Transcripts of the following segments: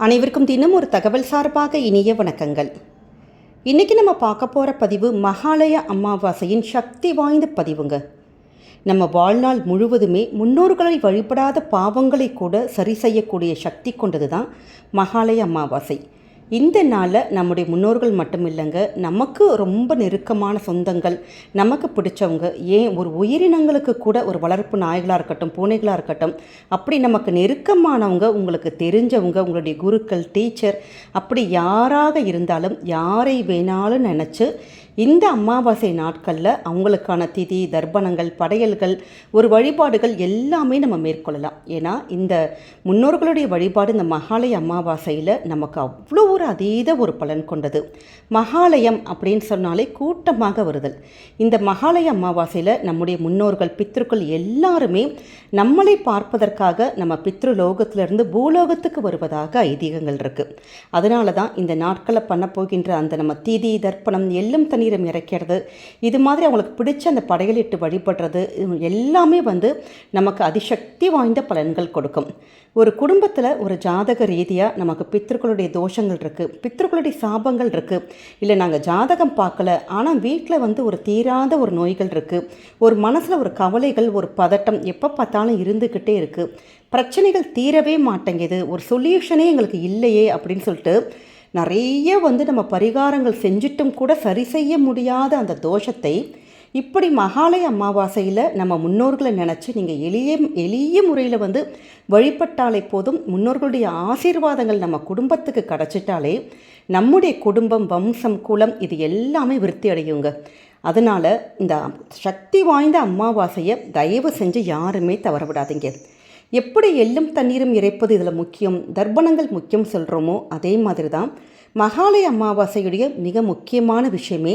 அனைவருக்கும் தினம் ஒரு தகவல் சார்பாக இனிய வணக்கங்கள். இன்றைக்கி நம்ம பார்க்க போகிற பதிவு மகாலய அமாவாசையின் சக்தி வாய்ந்த பதிவுங்க. நம்ம வாழ்நாள் முழுவதுமே முன்னோர்களை வழிபடாத பாவங்களை கூட சரி செய்யக்கூடிய சக்தி கொண்டது தான் மகாலய அமாவாசை. இந்த நாளில் நம்முடைய முன்னோர்கள் மட்டும் இல்லைங்க நமக்கு ரொம்ப நெருக்கமான சொந்தங்கள் நமக்கு பிடிச்சவங்க ஏன் ஒரு உயிரினங்களுக்கு கூட ஒரு வளர்ப்பு நாய்களாக இருக்கட்டும் பூனைகளாக இருக்கட்டும் அப்படி நமக்கு நெருக்கமானவங்க உங்களுக்கு தெரிஞ்சவங்க உங்களுடைய குருக்கள் டீச்சர் அப்படி யாராக இருந்தாலும் யாரை வேணாலும் நினச்சி இந்த அமாவாசை நாட்களில் அவங்களுக்கான திதி தர்ப்பணங்கள் படையல்கள் ஒரு வழிபாடுகள் எல்லாமே நம்ம மேற்கொள்ளலாம். ஏன்னா இந்த முன்னோர்களுடைய வழிபாடு இந்த மகாலய அமாவாசையில் நமக்கு அவ்வளோ ஒரு அதீத ஒரு பலன் கொண்டது. மகாலயம் அப்படின்னு சொன்னாலே கூட்டமாக வருதல். இந்த மகாலய அமாவாசையில் நம்முடைய முன்னோர்கள் பித்ருக்கள் எல்லாருமே நம்மளை பார்ப்பதற்காக நம்ம பித்ருலோகத்திலிருந்து பூலோகத்துக்கு வருவதாக ஐதீகங்கள் இருக்குது அதனால தான் இந்த நாட்களை பண்ண போகின்ற அந்த நம்ம திதி தர்ப்பணம் எல்லும் தண்ணீரம் இறைக்கிறது. இது மாதிரி அவங்களுக்கு பிடிச்ச அந்த படையலிட்டு வழிபடுறது எல்லாமே வந்து நமக்கு அதிசக்தி வாய்ந்த பலன்கள் கொடுக்கும். ஒரு குடும்பத்தில் ஒரு ஜாதக ரீதியாக நமக்கு பித்திருக்களுடைய தோஷங்கள் இருக்குது பித்திருக்களுடைய சாபங்கள் இருக்குது இல்லை நாங்கள் ஜாதகம் பார்க்கல ஆனால் வீட்டில் வந்து ஒரு தீராத ஒரு நோய்கள் இருக்குது ஒரு மனசில் ஒரு கவலைகள் ஒரு பதட்டம் எப்போ பார்த்தாலும் இருந்துக்கிட்டே இருக்குது பிரச்சனைகள் தீரவே மாட்டேங்குது. ஒரு சொல்யூஷனே எங்களுக்கு இல்லையே அப்படின்னு சொல்லிட்டு நிறைய வந்து நம்ம பரிகாரங்கள் செஞ்சிட்டும் கூட சரி செய்ய முடியாத அந்த தோஷத்தை இப்படி மகாலய அமாவாசையில் நம்ம முன்னோர்களை நினச்சி நீங்கள் எளிய எளிய முறையில் வந்து வழிபட்டாலே போதும். முன்னோர்களுடைய ஆசீர்வாதங்கள் நம்ம குடும்பத்துக்கு கிடச்சிட்டாலே நம்முடைய குடும்பம் வம்சம் குலம் இது எல்லாமே விருத்தி அடையுங்க. அதனால் இந்த சக்தி வாய்ந்த அமாவாசையை தயவு செஞ்சு யாருமே தவற விடாதீங்க எப்படி எள்ளும் தண்ணீரும் இறைப்பது இதில் முக்கியம் தர்ப்பணங்கள் முக்கியம் சொல்கிறோமோ அதே மாதிரி தான் மகாலய அமாவாசையுடைய மிக முக்கியமான விஷயமே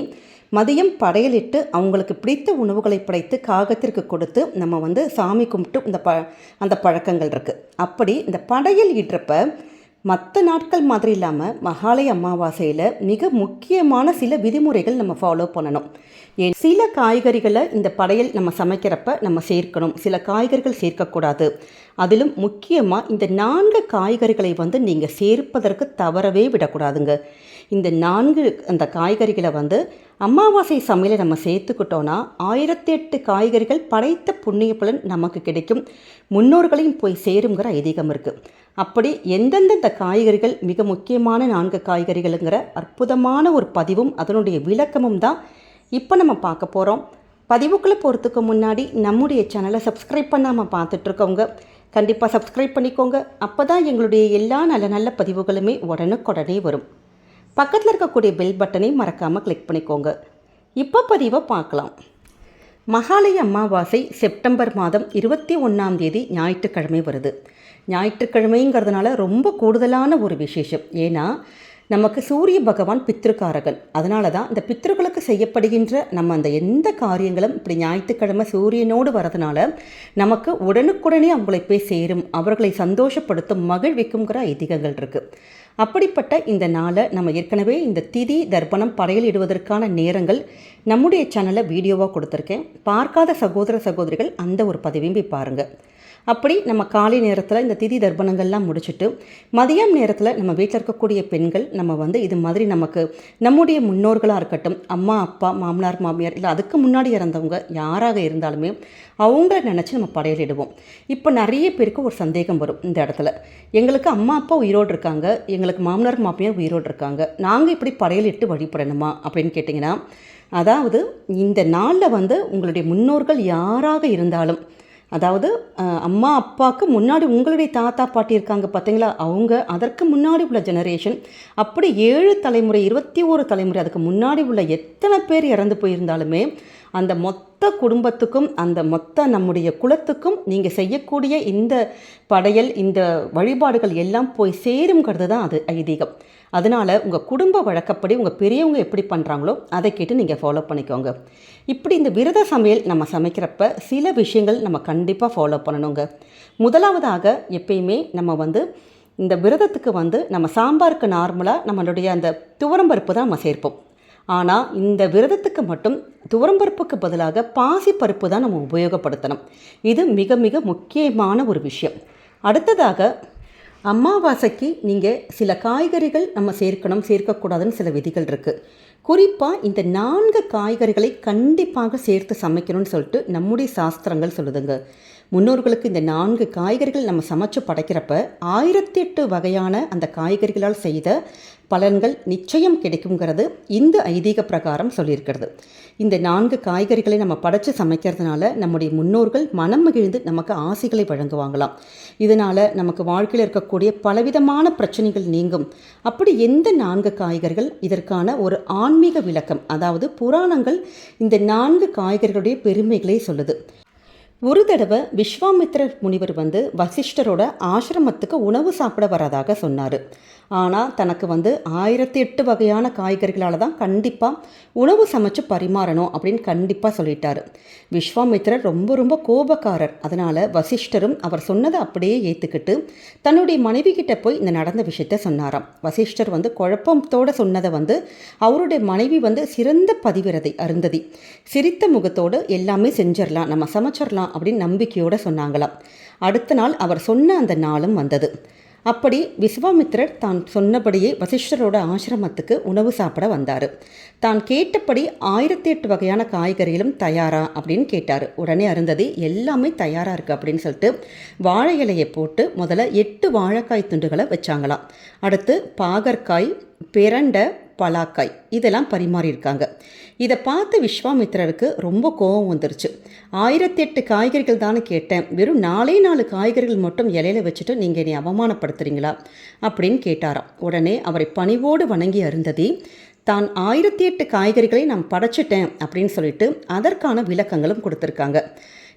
மதியம் படையலிட்டு அவங்களுக்கு பிடித்த உணவுகளை படைத்து காகத்திற்கு கொடுத்து நம்ம வந்து சாமி கும்பிட்டு இந்த ப அந்த பழக்கங்கள் இருக்குது அப்படி இந்த படையல் இடுறப்ப மற்ற நாட்கள் மாதிரி இல்லாமல் மகாலய அமாவாசையில் மிக முக்கியமான சில விதிமுறைகள் நம்ம ஃபாலோ பண்ணணும். ஏன் சில காய்கறிகளை இந்த படையல் நம்ம சமைக்கிறப்ப நம்ம சேர்க்கணும். சில காய்கறிகள் சேர்க்கக்கூடாது. அதிலும் முக்கியமாக இந்த நான்கு காய்கறிகளை வந்து நீங்கள் சேர்ப்பதற்கு தவறவே விடக்கூடாதுங்க. இந்த நான்கு அந்த காய்கறிகளை வந்து அமாவாசை சமையலை நம்ம சேர்த்துக்கிட்டோன்னா ஆயிரத்தி எட்டு காய்கறிகள் படைத்த புண்ணிய பலன் நமக்கு கிடைக்கும். முன்னோர்களையும் போய் சேருங்கிற ஐதீகம் இருக்குது அப்படி எந்தெந்தெந்த காய்கறிகள் மிக முக்கியமான நான்கு காய்கறிகளுங்கிற அற்புதமான ஒரு பதிவும் அதனுடைய விளக்கமும் தான் இப்போ நம்ம பார்க்க போகிறோம் பதிவுக்குள்ளே போகிறதுக்கு முன்னாடி நம்முடைய சேனலை சப்ஸ்கிரைப் பண்ணாமல் பார்த்துட்ருக்கவங்க கண்டிப்பாக சப்ஸ்கிரைப் பண்ணிக்கோங்க. அப்போ தான் எங்களுடைய எல்லா நல்ல நல்ல பதிவுகளுமே உடனுக்குடனே வரும். பக்கத்தில் இருக்கக்கூடிய பெல் பட்டனை மறக்காமல் கிளிக் பண்ணிக்கோங்க. இப்போ பதிவை பார்க்கலாம். மகாலய அமாவாசை செப்டம்பர் மாதம் இருபத்தி ஒன்றாம் தேதி ஞாயிற்றுக்கிழமை வருது. ஞாயிற்றுக்கிழமைங்கிறதுனால ரொம்ப கூடுதலான ஒரு விசேஷம். ஏன்னா நமக்கு சூரிய பகவான் பித்திருக்காரகன். அதனால தான் இந்த பித்திருக்களுக்கு செய்யப்படுகின்ற நம்ம அந்த எந்த காரியங்களும் இப்படி ஞாயிற்றுக்கிழமை சூரியனோடு வரதுனால நமக்கு உடனுக்குடனே அவங்களை போய் சேரும் அவர்களை சந்தோஷப்படுத்தும் மகிழ்விக்குங்கிற ஐதீகங்கள் இருக்குது அப்படிப்பட்ட இந்த நாளை நம்ம ஏற்கனவே இந்த திதி தர்ப்பணம் படையலிடுவதற்கான நேரங்கள் நம்முடைய சேனலில் வீடியோவாக கொடுத்துருக்கேன். பார்க்காத சகோதர சகோதரிகள் அந்த ஒரு பதிவையும் போய் பாருங்கள் அப்படி நம்ம காலை நேரத்தில் இந்த திதி தர்ப்பணங்கள்லாம் முடிச்சுட்டு மதியம் நேரத்தில் நம்ம வீட்டில் இருக்கக்கூடிய பெண்கள் நம்ம வந்து இது மாதிரி நமக்கு நம்முடைய முன்னோர்களாக இருக்கட்டும் அம்மா அப்பா மாமனார் மாமியார் இல்லை அதுக்கு முன்னாடி இறந்தவங்க யாராக இருந்தாலுமே அவங்கள நினச்சி நம்ம படையலிடுவோம். இப்போ நிறைய பேருக்கு ஒரு சந்தேகம் வரும் இந்த இடத்துல. எங்களுக்கு அம்மா அப்பா உயிரோடு இருக்காங்க எங்களுக்கு மாமனார் மாமியார் உயிரோடு இருக்காங்க நாங்கள் இப்படி படையலிட்டு வழிபடணுமா அப்படின்னு கேட்டிங்கன்னா அதாவது இந்த நாளில் வந்து உங்களுடைய முன்னோர்கள் யாராக இருந்தாலும் அதாவது அம்மா அப்பாவுக்கு முன்னாடி உங்களுடைய தாத்தா பாட்டி இருக்காங்க பார்த்தீங்களா அவங்க அதற்கு முன்னாடி உள்ள ஜெனரேஷன் அப்படி ஏழு தலைமுறை இருபத்தி ஓரு தலைமுறை அதுக்கு முன்னாடி உள்ள எத்தனை பேர் இறந்து போயிருந்தாலுமே அந்த மொத்த குடும்பத்துக்கும் அந்த மொத்த நம்முடைய குலத்துக்கும் நீங்கள் செய்யக்கூடிய இந்த படையல் இந்த வழிபாடுகள் எல்லாம் போய் சேருங்கிறது தான் அது ஐதீகம். அதனால் உங்கள் குடும்ப வழக்கப்படி உங்கள் பெரியவங்க எப்படி பண்ணுறாங்களோ அதை கேட்டு நீங்கள் ஃபாலோ பண்ணிக்கோங்க. இப்படி இந்த விரத சமையல் நம்ம சமைக்கிறப்ப சில விஷயங்கள் நம்ம கண்டிப்பாக ஃபாலோ பண்ணணுங்க. முதலாவதாக எப்பயுமே நம்ம வந்து இந்த விரதத்துக்கு வந்து நம்ம சாம்பாருக்கு நார்மலாக நம்மளுடைய அந்த துவரம்பருப்பு தான் நம்ம சேர்ப்போம். ஆனால் இந்த விரதத்துக்கு மட்டும் துவரம்பருப்புக்கு பதிலாக பாசிப்பருப்பு தான் நம்ம உபயோகப்படுத்தணும். இது மிக மிக முக்கியமான ஒரு விஷயம். அடுத்ததாக அமாவாசைக்கு நீங்கள் சில காய்கறிகள் நம்ம சேர்க்கணும் சேர்க்கக்கூடாதுன்னு சில விதிகள் இருக்குது குறிப்பாக இந்த நான்கு காய்கறிகளை கண்டிப்பாக சேர்த்து சமைக்கணும்னு சொல்லிட்டு நம்முடைய சாஸ்திரங்கள் சொல்லுதுங்க. முன்னோர்களுக்கு இந்த நான்கு காய்கறிகள் நம்ம சமைச்சு படைக்கிறப்ப ஆயிரத்தி எட்டு வகையான அந்த காய்கறிகளால் செய்த பலன்கள் நிச்சயம் கிடைக்குங்கிறது இந்த ஐதீக பிரகாரம் சொல்லியிருக்கிறது. இந்த நான்கு காய்கறிகளை நம்ம படைச்சு சமைக்கிறதுனால நம்முடைய முன்னோர்கள் மனம் மகிழ்ந்து நமக்கு ஆசைகளை வழங்குவாங்களாம். இதனால் நமக்கு வாழ்க்கையில் இருக்கக்கூடிய பலவிதமான பிரச்சனைகள் நீங்கும். அப்படி எந்த நான்கு காய்கறிகள் இதற்கான ஒரு ஆண் ஆன்மீக விளக்கம் அதாவது புராணங்கள் இந்த நான்கு காய்கறிகளுடைய பெருமைகளை சொல்லுது. ஒரு தடவை விஸ்வாமித்திரர் முனிவர் வந்து வசிஷ்டரோட ஆசிரமத்துக்கு உணவு சாப்பிட வரதாக சொன்னார். ஆனால் தனக்கு வந்து ஆயிரத்தி எட்டு வகையான காய்கறிகளால் தான் கண்டிப்பாக உணவு சமைச்சு பரிமாறணும் அப்படின்னு கண்டிப்பாக சொல்லிட்டாரு. விஸ்வாமித்திரர் ரொம்ப ரொம்ப கோபக்காரர். அதனால் வசிஷ்டரும் அவர் சொன்னதை அப்படியே ஏற்றுக்கிட்டு தன்னுடைய மனைவி கிட்ட போய் இந்த நடந்த விஷயத்த சொன்னாராம். வசிஷ்டர் வந்து குழப்பத்தோடு சொன்னதை வந்து அவருடைய மனைவி வந்து சிறந்த பதிவிரதை அருந்ததி. சிரித்த முகத்தோடு எல்லாமே செஞ்சிடலாம் நம்ம சமைச்சிடலாம் அப்படின்னு நம்பிக்கையோடு சொன்னாங்களாம். அடுத்த நாள் அவர் சொன்ன அந்த நாளும் வந்தது. அப்படி விஸ்வாமித்திரர் தான் சொன்னபடியே வசிஷ்டரோட ஆசிரமத்துக்கு உணவு சாப்பிட வந்தார். தான் கேட்டபடி ஆயிரத்தி எட்டு வகையான காய்கறிகளும் தயாரா அப்படின்னு கேட்டார். உடனே அருந்ததி எல்லாமே தயாராக இருக்குது அப்படின்னு சொல்லிட்டு வாழை இலையை போட்டு முதல்ல எட்டு வாழைக்காய் துண்டுகளை வச்சாங்களாம். அடுத்து பாகற்காய் பிரண்டை பலாக்காய் இதெல்லாம் பரிமாறியிருக்காங்க. இதை பார்த்து விஸ்வாமித்திரருக்கு ரொம்ப கோபம் வந்துருச்சு. ஆயிரத்தி எட்டு காய்கறிகள் தானே கேட்டேன். வெறும் நாலே நாலு காய்கறிகள் மட்டும் இலையில வச்சுட்டு நீங்கள் என்னை அவமானப்படுத்துறீங்களா? அப்படின்னு கேட்டாராம். உடனே அவரை பணிவோடு வணங்கி அருந்ததி தான் ஆயிரத்தி எட்டு காய்கறிகளை நான் படைச்சிட்டேன் அப்படின்னு சொல்லிட்டு அதற்கான விளக்கங்களும் கொடுத்துருக்காங்க.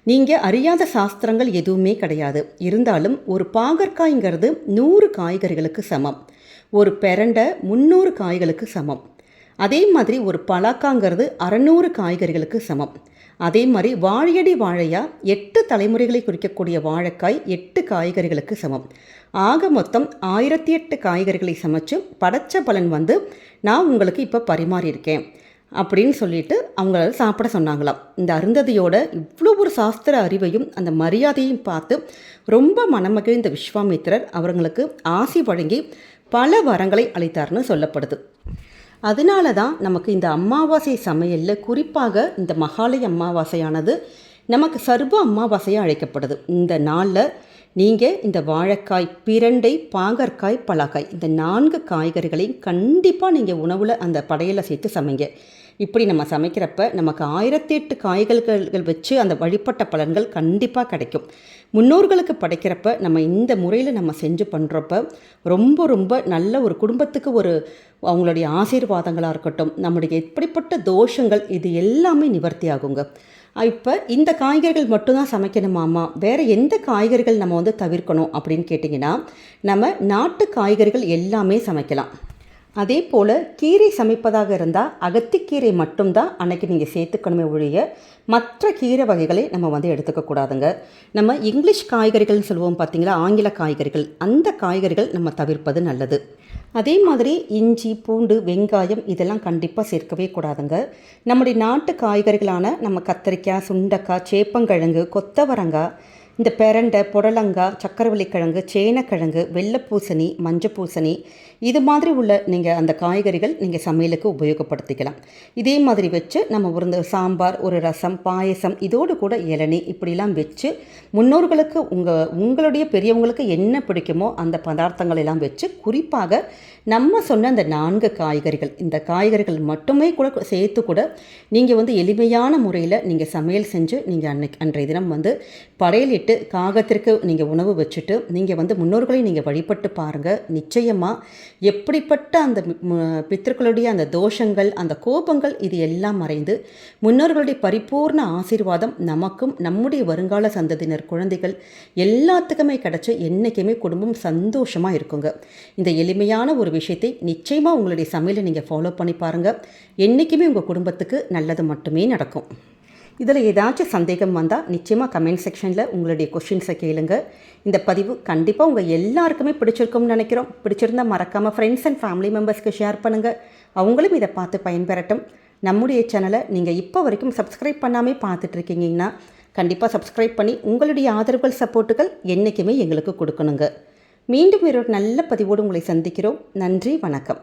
நீங்கள் அறியாத சாஸ்திரங்கள் எதுவுமே கிடையாது. இருந்தாலும் ஒரு பாகற்காய்ங்கிறது நூறு காய்கறிகளுக்கு சமம். ஒரு பெரண்டை முந்நூறு காய்களுக்கு சமம். அதே மாதிரி ஒரு பலாக்காங்கிறது அறநூறு காய்கறிகளுக்கு சமம். அதே மாதிரி வாழையடி வாழையா எட்டு தலைமுறைகளை குறிக்கக்கூடிய வாழைக்காய் எட்டு காய்கறிகளுக்கு சமம். ஆக மொத்தம் ஆயிரத்தி எட்டு காய்கறிகளை சமைச்சு படைச்ச பலன் வந்து நான் உங்களுக்கு இப்போ பரிமாறியிருக்கேன் அப்படின்னு சொல்லிட்டு அவங்களால சாப்பிட சொன்னாங்களாம். இந்த அருந்ததியோட இவ்வளோ ஒரு சாஸ்திர அறிவையும் அந்த மரியாதையும் பார்த்து ரொம்ப மனமகிழ்ந்த விஸ்வாமித்திரர் அவர்களுக்கு ஆசி வழங்கி பல வரங்களை அளித்தார்னு சொல்லப்படுது. அதனால தான் நமக்கு இந்த அமாவாசை சமையலில் குறிப்பாக இந்த மகாலய அமாவாசையானது நமக்கு சர்வ அமாவாசையாக அழைக்கப்படுது. இந்த நாளில் நீங்கள் இந்த வாழைக்காய் பிரண்டை பாகற்காய் பலாக்காய் இந்த நான்கு காய்கறிகளையும் கண்டிப்பாக நீங்கள் உணவில் அந்த படையலை சேர்த்து சமைங்க. இப்படி நம்ம சமைக்கிறப்ப நமக்கு ஆயிரத்தி எட்டு காய்கறிகள் வச்சு அந்த வழிபட்ட பலன்கள் கண்டிப்பாக கிடைக்கும். முன்னோர்களுக்கு படைக்கிறப்ப நம்ம இந்த முறையில் நம்ம செஞ்சு பண்ணுறப்ப ரொம்ப ரொம்ப நல்ல ஒரு குடும்பத்துக்கு ஒரு அவங்களுடைய ஆசீர்வாதங்களாக இருக்கட்டும் நம்முடைய எப்படிப்பட்ட தோஷங்கள் இது எல்லாமே நிவர்த்தி ஆகுங்க. இப்போ இந்த காய்கறிகள் மட்டும்தான் சமைக்கணுமாமா வேறு எந்த காய்கறிகள் நம்ம வந்து தவிர்க்கணும் அப்படின்னு கேட்டிங்கன்னா நம்ம நாட்டு காய்கறிகள் எல்லாமே சமைக்கலாம். அதே போல் கீரை சமைப்பதாக இருந்தால் அகத்திக்கீரை மட்டும்தான் அன்னைக்கு நீங்கள் சேர்த்துக்கணுமே ஒழிய மற்ற கீரை வகைகளை நம்ம வந்து எடுத்துக்கக்கூடாதுங்க நம்ம இங்கிலீஷ் காய்கறிகள்னு சொல்லுவோம் பார்த்தீங்களா ஆங்கில காய்கறிகள். அந்த காய்கறிகள் நம்ம தவிர்ப்பது நல்லது. அதே மாதிரி இஞ்சி பூண்டு வெங்காயம் இதெல்லாம் கண்டிப்பாக சேர்க்கவே கூடாதுங்க. நம்முடைய நாட்டு காய்கறிகளான நம்ம கத்திரிக்காய் சுண்டக்காய் சேப்பங்கிழங்கு கொத்தவரங்காய் இந்த பெரண்டை புடலங்காய் சக்கரவள்ளிக்கிழங்கு சேனக்கிழங்கு வெள்ளைப்பூசணி மஞ்சப்பூசணி இது மாதிரி உள்ள நீங்கள் அந்த காய்கறிகள் நீங்கள் சமையலுக்கு உபயோகப்படுத்திக்கலாம். இதே மாதிரி வச்சு நம்ம ஒரு சாம்பார் ஒரு ரசம் பாயசம் இதோடு கூட இளநி இப்படிலாம் வச்சு முன்னோர்களுக்கு உங்கள் உங்களுடைய பெரியவங்களுக்கு என்ன பிடிக்குமோ அந்த பதார்த்தங்கள் எல்லாம் வச்சு குறிப்பாக நம்ம சொன்ன அந்த நான்கு காய்கறிகள் இந்த காய்கறிகள் மட்டுமே கூட சேர்த்து கூட நீங்கள் வந்து எளிமையான முறையில் நீங்கள் சமையல் செஞ்சு நீங்கள் அன்னைக்கு அன்றைய தினம் வந்து படையலிட்டு காகத்திற்கு நீங்கள் உணவு வச்சுட்டு நீங்கள் வந்து முன்னோர்களை நீங்கள் வழிபட்டு பாருங்கள் நிச்சயமாக எப்படிப்பட்ட அந்த பித்தர்களுடைய அந்த தோஷங்கள் அந்த கோபங்கள் இது எல்லாம் மறைந்து முன்னோர்களுடைய பரிபூர்ண ஆசீர்வாதம் நமக்கும் நம்முடைய வருங்கால சந்ததியினர் குழந்தைகள் எல்லாத்துக்குமே கிடச்சி என்றைக்குமே குடும்பம் சந்தோஷமாக இருக்குங்க. இந்த எளிமையான ஒரு விஷயத்தை நிச்சயமாக உங்களுடைய சமையலை நீங்கள் ஃபாலோ பண்ணி பாருங்கள் என்றைக்குமே உங்கள் குடும்பத்துக்கு நல்லது மட்டுமே நடக்கும். இதில் ஏதாச்சும் சந்தேகம் வந்தால் நிச்சயமாக கமெண்ட் செக்ஷனில் உங்களுடைய கொஷின்ஸை கேளுங்க. இந்த பதிவு கண்டிப்பாக உங்கள் எல்லாருக்குமே பிடிச்சிருக்கும்னு நினைக்கிறோம். பிடிச்சிருந்தால் மறக்காமல் ஃப்ரெண்ட்ஸ் அண்ட் ஃபேமிலி மெம்பர்ஸ்க்கு ஷேர் பண்ணுங்கள் அவங்களும் இதை பார்த்து பயன்பெறட்டும். நம்முடைய சேனலை நீங்கள் இப்போ வரைக்கும் சப்ஸ்கிரைப் பண்ணாமே பார்த்துட்ருக்கீங்கன்னா கண்டிப்பாக சப்ஸ்கிரைப் பண்ணி உங்களுடைய ஆதரவுகள் சப்போர்ட்டுகள் என்றைக்குமே எங்களுக்கு கொடுக்கணுங்க. மீண்டும் ஒரு நல்ல பதிவோடு உங்களை சந்திக்கிறோம். நன்றி வணக்கம்.